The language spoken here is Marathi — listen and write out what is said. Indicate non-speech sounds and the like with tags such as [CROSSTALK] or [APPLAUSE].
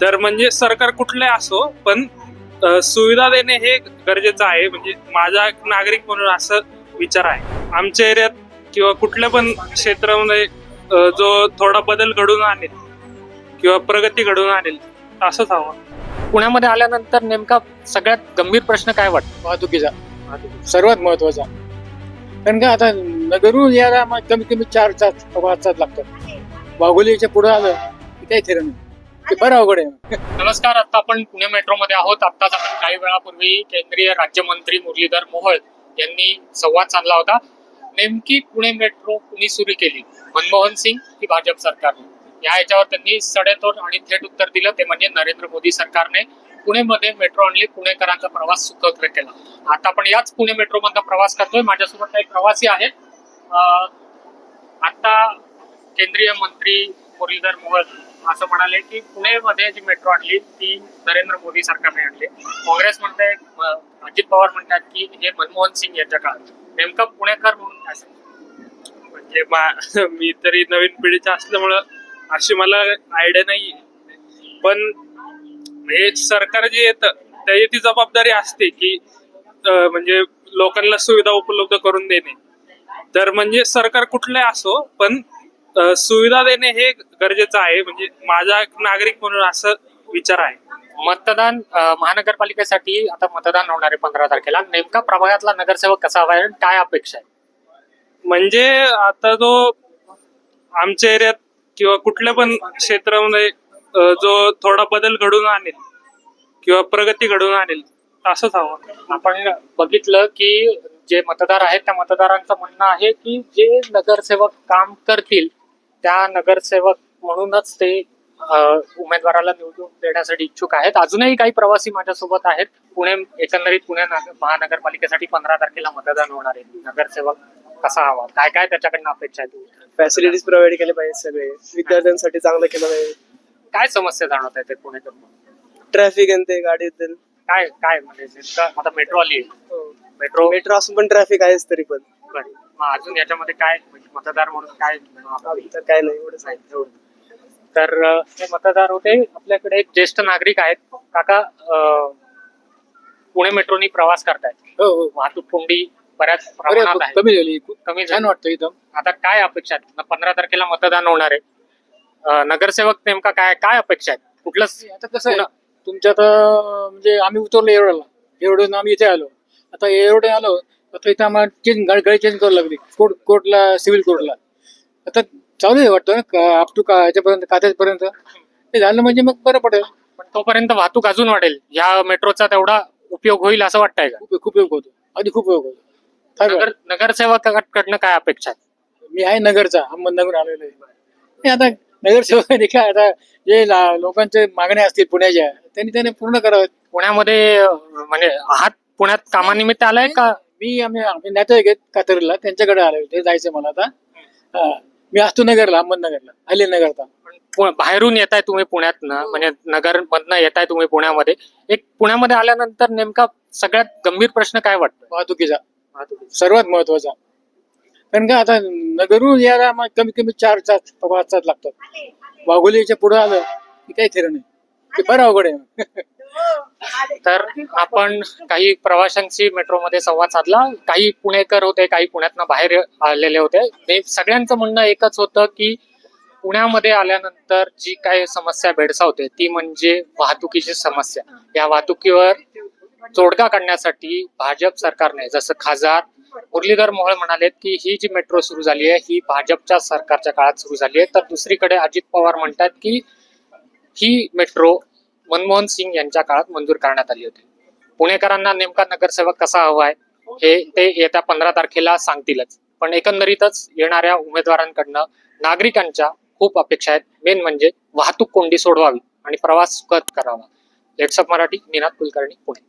तर म्हणजे सरकार कुठले असो पण सुविधा देणे हे गरजेचं आहे. म्हणजे माझा एक नागरिक म्हणून असं विचार आहे. आमच्या एरियात किंवा कुठल्या पण क्षेत्रामध्ये जो थोडा बदल घडून आणेल किंवा प्रगती घडून आणेल असंच हवं. पुण्यामध्ये आल्यानंतर नेमका सगळ्यात गंभीर प्रश्न काय वाटतो? वाहतुकीचा. सर्वात महत्त्वाचा कारण का आता नगरून यायला मग कमीत कमी चार तास पाच तास लागतात. वाघोलीच्या पुढे आलं की काही खरं बरं अवघड आहे. नमस्कार आता आपण पुणे मेट्रोमध्ये आहोत. आताच आपण काही वेळापूर्वी केंद्रीय राज्यमंत्री मुरलीधर मोहोळ यांनी संवाद साधला होता. नेमकी पुणे मेट्रो कुणी सुरू केली? मनमोहन सिंग की भाजप सरकारने? या याच्यावर त्यांनी सडेतोड आणि थेट उत्तर दिलं. ते म्हणजे नरेंद्र मोदी सरकारने पुणेमध्ये मेट्रो आणली. पुणेकरांचा प्रवास सुखकर केला. आता आपण याच पुणे मेट्रो मधला प्रवास करतोय. माझ्यासोबत काही प्रवासी आहेत. अं, आता केंद्रीय मंत्री मुरलीधर मोहोळ असं म्हणाले की पुणेमध्ये जी मेट्रो आणली ती नरेंद्र मोदी सरकारने आणली. काँग्रेस म्हणते अजित पवार म्हणतात की हे मनमोहन सिंग यांच्या काळात. नेमकं पुणेकर म्हणून काय म्हणजे [LAUGHS] मी तरी नवीन पिढीचा असल्यामुळं अशी मला आयडिया नाही पण हे सरकार जे येतं त्याची ती जबाबदारी असते की म्हणजे लोकांना सुविधा उपलब्ध करून देणे. तर म्हणजे सरकार कुठले असो पण सुविधा देणे हे गरजेचं आहे. म्हणजे माझा एक नागरिक म्हणून असं विचार आहे. मतदान महानगरपालिकेसाठी आता मतदान होणार आहे पंधरा तारखेला. नेमका प्रभागातला नगरसेवक कसा हवा काय अपेक्षा आहे? म्हणजे आता जो आमच्या एरियात किंवा कुठल्या पण क्षेत्रामध्ये जो थोडा बदल घडून आणेल किंवा प्रगती घडून आणेल असंच हवं. आपण बघितलं की जे मतदार आहेत त्या मतदारांचं म्हणणं आहे की जे नगरसेवक काम करतील त्या नगरसेवक म्हणूनच ते उमेदवाराला निवडून देण्यासाठी इच्छुक आहेत. अजूनही काही प्रवासी माझ्यासोबत आहेत. पुणे एकंदरीत पुणे नगर- महानगरपालिकेसाठी पंधरा तारखेला मतदान होणार आहे. नगरसेवक कसा हवा काय काय त्याच्याकडनं अपेक्षा आहे फॅसिलिटीज प्रोव्हाइड केले पाहिजे सगळे. विद्यार्थ्यांसाठी चांगलं केलं पाहिजे. काय समस्या जाणवत आहेत पुणेकर ट्रॅफिक आणि ते गाडी काय काय म्हणजे आता मेट्रो आली मेट्रो मेट्रो असून पण ट्रॅफिक आहेच तरी पण. मग अजून याच्यामध्ये काय म्हणजे मतदार म्हणून काय तर काय नाही एवढंच आहे एवढं. तर हे मतदार होते आपल्याकडे एक ज्येष्ठ नागरिक आहेत. काका पुणे मेट्रोनी प्रवास करतायत. हो हो. वाहतूक कोंडी बऱ्याच प्रमाणात आहे. कमी झाली खूप कमी छान झाली. वाटतं एकदम. आता काय अपेक्षा आहेत? पंधरा तारखेला मतदान होणार आहे. नगरसेवक नेमका काय काय अपेक्षा आहेत? कुठलं आता कसं आहे तुमच्यात अं, म्हणजे आम्ही उतरलो एवढ्याला एवढं आम्ही इथे आलो. आता एवढे आलो आता इथं आम्हाला चेंज गाडी गाडी चेंज करावी लागली. कोर्ट कोर्टला सिव्हिल कोर्टला आता चालू आहे वाटतं ना अप टू का याच्यापर्यंत कात्यापर्यंत? ते झालं म्हणजे मग बरं पडेल. पण तोपर्यंत वाहतूक अजून वाढेल. या मेट्रोचा तेवढा उपयोग होईल असं वाटतंय का? खूप खूप उपयोग होतो. आधी खूप उपयोग होतो. नगर नगरसेवकाकडनं काय अपेक्षा आहेत मी आहे नगरचा अहमदनगर आलेलो आहे. हे आता नगरसेवकांनी काय आता जे ला- लोकांचे मागण्या असतील पुण्याच्या त्यांनी त्यांनी पूर्ण कराव्यात पुण्यामध्ये अं, म्हणजे आहात? पुण्यात कामानिमित्त आलाय का? मी आम्ही आम्ही नातेवाईक आहेत कातरला. त्यांच्याकडे आलो ते जायचं मला आता. हा. मी असतो नगरला अहमदनगरला आले नगरचा पु- बाहेरून येताय तुम्ही पुण्यातनं म्हणजे नगर मधनं येताय तुम्ही पुण्यामध्ये. एक पुण्यामध्ये आल्यानंतर नेमका सगळ्यात गंभीर प्रश्न काय वाटतो वाहतुकीचा. सर्वात महत्त्वाचा कारण का आता नगरून यायला मग कमीत कमी चार तास पाच तास लागतात. वाघोलीच्या पुढे आलं की काही खरं नाही. ते फार अवघड आहे. तर आपण काही प्रवाशांशी मेट्रोमध्ये संवाद साधला. काही पुणेकर होते काही पुण्यातनं बाहेर आलेले होते. ते सगळ्यांचं म्हणणं एकच होतं की पुण्यामध्ये आल्यानंतर जी काही समस्या भेडसावते ती म्हणजे वाहतुकीची समस्या. या वाहतुकीवर तोडगा काढण्यासाठी भाजप सरकारने जसं खासदार मुरलीधर मोहोळ म्हणालेत की ही जी मेट्रो सुरू झाली आहे ही भाजपच्या सरकारच्या काळात सुरू झाली आहे. तर दुसरीकडे अजित पवार म्हणतात की ही मेट्रो मनमोहन सिंग यांच्या काळात मंजूर करण्यात आली होती. पुणेकरांना नेमका नगरसेवक कसा हवा आहे हे ते येत्या पंधरा तारखेला सांगतीलच. पण एकंदरीतच येणाऱ्या उमेदवारांकडनं नागरिकांच्या खूप अपेक्षा आहेत. मेन म्हणजे वाहतूक कोंडी सोडवावी आणि प्रवास सुखद करावा. लेट्सअप मराठी निनाद कुलकर्णी पुणे.